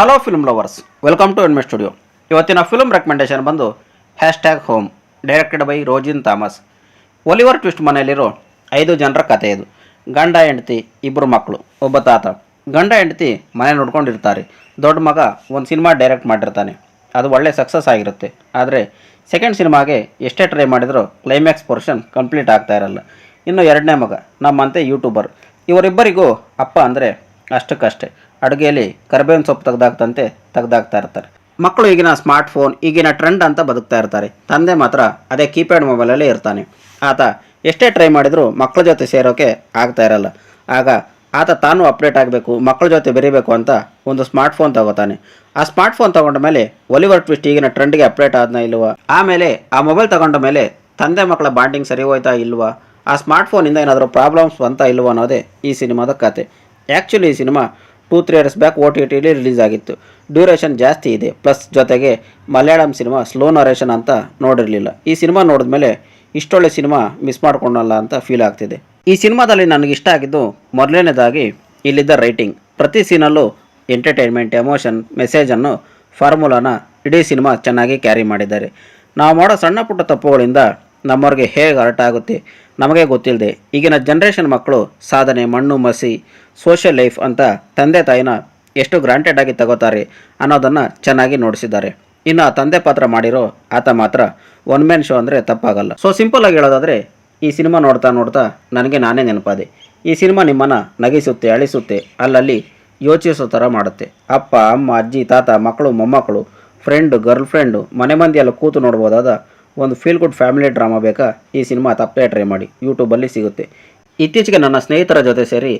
Hello film lovers welcome to ಎನ್ಮೆ studio ಇವತ್ತಿನ film recommendation ಬಂದು hash tag home directed by Rojin Thomas Oliver Twist ಮನೆಯಲ್ಲಿರೋ ಐದು ಜನರ ಕಥೆ ಇದು. ಗಂಡ, ಹೆಂಡತಿ ಇಬ್ಬರು ಮಕ್ಕಳು, ಒಬ್ಬ ತಾತ. ಗಂಡ, ಹೆಂಡತಿ ಮನೆ ನೋಡ್ಕೊಂಡಿರ್ತಾರೆ. ದೊಡ್ಡ ಮಗ ಒಂದು ಸಿನಿಮಾ ಡೈರೆಕ್ಟ್ ಮಾಡಿರ್ತಾನೆ. ಅದು ಒಳ್ಳೆ ಸಕ್ಸಸ್ ಆಗಿರುತ್ತೆ. ಆದರೆ ಸೆಕೆಂಡ್ ಸಿನಿಮಾಗೆ ಎಷ್ಟೇ ಟ್ರೈ ಮಾಡಿದರೂ ಕ್ಲೈಮ್ಯಾಕ್ಸ್ ಪೋರ್ಷನ್ ಕಂಪ್ಲೀಟ್ ಆಗ್ತಾ ಇರಲ್ಲ. ಇನ್ನು ಎರಡನೇ ಮಗ, ನಮ್ಮಂತೆ ಯೂಟ್ಯೂಬರ್ ಇವರಿಬ್ಬರಿಗೂ ಅಪ್ಪ ಅಂದರೆ ಅಷ್ಟಕ್ಕಷ್ಟೇ. ಅಡುಗೆಯಲ್ಲಿ ಕರ್ಬೇವಿನ ಸೊಪ್ಪು ತೆಗೆದಾಕ್ತಂತೆ ತೆಗೆದಾಕ್ತಾ ಇರ್ತಾರೆ. ಮಕ್ಕಳು ಈಗಿನ ಸ್ಮಾರ್ಟ್ ಫೋನ್ ಈಗಿನ ಟ್ರೆಂಡ್ ಅಂತ ಬದುಕ್ತಾ ಇರ್ತಾರೆ. ತಂದೆ ಮಾತ್ರ ಅದೇ ಕೀಪ್ಯಾಡ್ ಮೊಬೈಲಲ್ಲೇ ಇರ್ತಾನೆ. ಆತ ಎಷ್ಟೇ ಟ್ರೈ ಮಾಡಿದರೂ ಮಕ್ಕಳ ಜೊತೆ ಸೇರೋಕೆ ಆಗ್ತಾ ಇರಲ್ಲ. ಆಗ ಆತ ತಾನು ಅಪ್ಡೇಟ್ ಆಗಬೇಕು, ಮಕ್ಕಳ ಜೊತೆ ಬೆರಿಬೇಕು ಅಂತ ಒಂದು ಸ್ಮಾರ್ಟ್ ಫೋನ್ ತಗೋತಾನೆ. ಆ ಸ್ಮಾರ್ಟ್ ಫೋನ್ ತಗೊಂಡ ಮೇಲೆ ಒಲಿವರ್ ಟ್ವಿಸ್ಟ್ ಈಗಿನ ಟ್ರೆಂಡ್ಗೆ ಅಪ್ಡೇಟ್ ಆದ್ನ ಇಲ್ವಾ? ಆಮೇಲೆ ಆ ಮೊಬೈಲ್ ತಗೊಂಡ ಮೇಲೆ ತಂದೆ ಮಕ್ಕಳ ಬಾಂಡಿಂಗ್ ಸರಿ ಹೋಯ್ತಾ ಇಲ್ವಾ? ಆ ಸ್ಮಾರ್ಟ್ ಫೋನಿಂದ ಏನಾದರೂ ಪ್ರಾಬ್ಲಮ್ಸ್ ಬಂತಾ ಇಲ್ವಾ ಅನ್ನೋದೇ ಈ ಸಿನಿಮಾದ ಕತೆ. ಆ್ಯಕ್ಚುಲಿ ಈ cinema two three years back O T ಟಿಲಿ release ಆಗಿತ್ತು. ಡ್ಯೂರೇಷನ್ ಜಾಸ್ತಿ ಇದೆ. ಪ್ಲಸ್ ಜೊತೆಗೆ ಮಲಯಾಳಂ ಸಿನಿಮಾ ಸ್ಲೋ ನರೇಷನ್ ಅಂತ ನೋಡಿರಲಿಲ್ಲ. ಈ ಸಿನಿಮಾ ನೋಡಿದ್ಮೇಲೆ ಇಷ್ಟೊಳ್ಳೆ ಸಿನಿಮಾ ಮಿಸ್ ಮಾಡ್ಕೊಂಡಲ್ಲ ಅಂತ ಫೀಲ್ ಆಗ್ತಿದೆ. ಈ ಸಿನಿಮಾದಲ್ಲಿ ನನಗೆ ಇಷ್ಟ ಆಗಿದ್ದು ಮೊದಲನೇದಾಗಿ ಇಲ್ಲಿದ್ದ ರೈಟಿಂಗ್ ಪ್ರತಿ ಸೀನಲ್ಲೂ ಎಂಟರ್ಟೈನ್ಮೆಂಟ್ ಎಮೋಷನ್ ಮೆಸೇಜನ್ನು ಫಾರ್ಮುಲಾನ ಇಡೀ ಸಿನಿಮಾ ಚೆನ್ನಾಗಿ ಕ್ಯಾರಿ ಮಾಡಿದ್ದಾರೆ. ನಾವು ಮಾಡೋ ಸಣ್ಣ ಪುಟ್ಟ ತಪ್ಪುಗಳಿಂದ ನಮ್ಮವ್ರಿಗೆ ಹೇಗೆ ಅರ್ಟ್ ಆಗುತ್ತೆ ನಮಗೆ ಗೊತ್ತಿಲ್ಲದೆ ಈಗಿನ ಜನ್ರೇಷನ್ ಮಕ್ಕಳು ಸಾಧನೆ, ಮಣ್ಣು, ಮಸಿ ಸೋಷಿಯಲ್ ಲೈಫ್ ಅಂತ ತಂದೆ ತಾಯಿನ ಎಷ್ಟು ಗ್ರಾಂಟೆಡ್ ಆಗಿ ತಗೋತಾರೆ ಅನ್ನೋದನ್ನು ಚೆನ್ನಾಗಿ ನೋಡಿಸಿದ್ದಾರೆ. ಇನ್ನು ಆ ತಂದೆ ಪಾತ್ರ ಮಾಡಿರೋ ಆತ ಮಾತ್ರ ಒನ್ ಮ್ಯಾನ್ ಶೋ ಅಂದರೆ ತಪ್ಪಾಗಲ್ಲ. ಸೊ ಸಿಂಪಲ್ ಆಗಿ ಹೇಳೋದಾದರೆ, ಈ ಸಿನಿಮಾ ನೋಡ್ತಾ ನೋಡ್ತಾ ನನಗೆ ನಾನೇ ನೆನಪಾದೆ. ಈ ಸಿನಿಮಾ ನಿಮ್ಮನ್ನು ನಗಿಸುತ್ತೆ, ಅಳಿಸುತ್ತೆ, ಅಲ್ಲಲ್ಲಿ ಯೋಚಿಸೋ ಥರ ಮಾಡುತ್ತೆ. ಅಪ್ಪ, ಅಮ್ಮ, ಅಜ್ಜಿ, ತಾತ, ಮಕ್ಕಳು, ಮೊಮ್ಮಕ್ಕಳು ಫ್ರೆಂಡು ಗರ್ಲ್ ಫ್ರೆಂಡು ಮನೆ ಮಂದಿಯೆಲ್ಲ ಕೂತು ನೋಡ್ಬೋದಾದ ಒಂದು ಫೀಲ್ ಗುಡ್ ಫ್ಯಾಮಿಲಿ ಡ್ರಾಮಾ ಬೇಕಾ? ಈ ಸಿನಿಮಾ ತಪ್ಪೇ ಟ್ರೈ ಮಾಡಿ. ಯೂಟ್ಯೂಬಲ್ಲಿ ಸಿಗುತ್ತೆ. ಇತ್ತೀಚೆಗೆ ನನ್ನ ಸ್ನೇಹಿತರ ಜೊತೆ ಸೇರಿ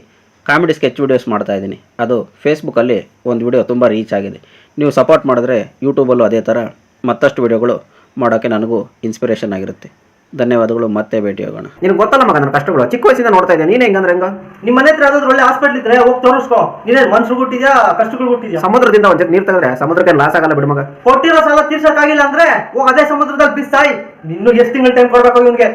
ಕಾಮಿಡಿ ಸ್ಕೆಚ್ ವೀಡಿಯೋಸ್ ಮಾಡ್ತಾ ಇದ್ದೀನಿ. ಅದು ಫೇಸ್ಬುಕ್ಕಲ್ಲಿ ಒಂದು ವಿಡಿಯೋ ತುಂಬ ರೀಚ್ ಆಗಿದೆ. ನೀವು ಸಪೋರ್ಟ್ ಮಾಡಿದ್ರೆ ಯೂಟ್ಯೂಬಲ್ಲೂ ಅದೇ ಥರ ಮತ್ತಷ್ಟು ವಿಡಿಯೋಗಳು ಮಾಡೋಕ್ಕೆ ನನಗೂ ಇನ್ಸ್ಪಿರೇಷನ್ ಆಗಿರುತ್ತೆ. ಧನ್ಯವಾದಗಳು ಮತ್ತೆ ಭೇಟಿ ಹೋಗೋಣ. ನಿನಗೆ ಗೊತ್ತಲ್ಲ ಮಗ ನನ್ನ ಕಷ್ಟಗಳು. ಚಿಕ್ಕ ವಯಸ್ಸಿಂದ ನೋಡ್ತಾ ಇದ್ದೆ ನೀನು ಹೆಂಗಂದ್ರೆ ಹೆಂಗ? ನಿಮ್ಮ ಮನೆ ಹತ್ರ ಯಾವ್ದಾದ್ರು ಒಳ್ಳೆ ಹಾಸ್ಪಿಟಲ್ ಇದ್ರೆ ಹೋಗಿ ತೋರಿಸ್ಕೋ. ನೀನೇ ಮನ್ಸು ಹುಟ್ಟಿದ್ಯಾ ಕಷ್ಟಗಳು ಹುಟ್ಟಿದ್ಯಾ ಸಮುದ್ರದಿಂದ ಒಂದ್ ಜಗ್ ನೀರು ತೆಗೆದ್ರೆ ಸಮುದ್ರಕ್ಕೆ ಲಾಸ್ ಆಗಲ್ಲ ಬಿಡು ಮಗ. ಕೊಟ್ಟಿರೋ ಸಾಲ ತೀರ್ಸಕ್ಕಾಗಿಲ್ಲ ಅಂದ್ರೆ ಹೋಗ ಅದೇ ಸಮುದ್ರದಲ್ಲಿ ಬಿಸಾಯಿ. ನಿನ್ನೂ ಎಷ್ಟು ತಿಂಗಳು ಟೈಮ್ ಕೊಡ್ಬೇಕು ಇವ್ನಿಗೆ?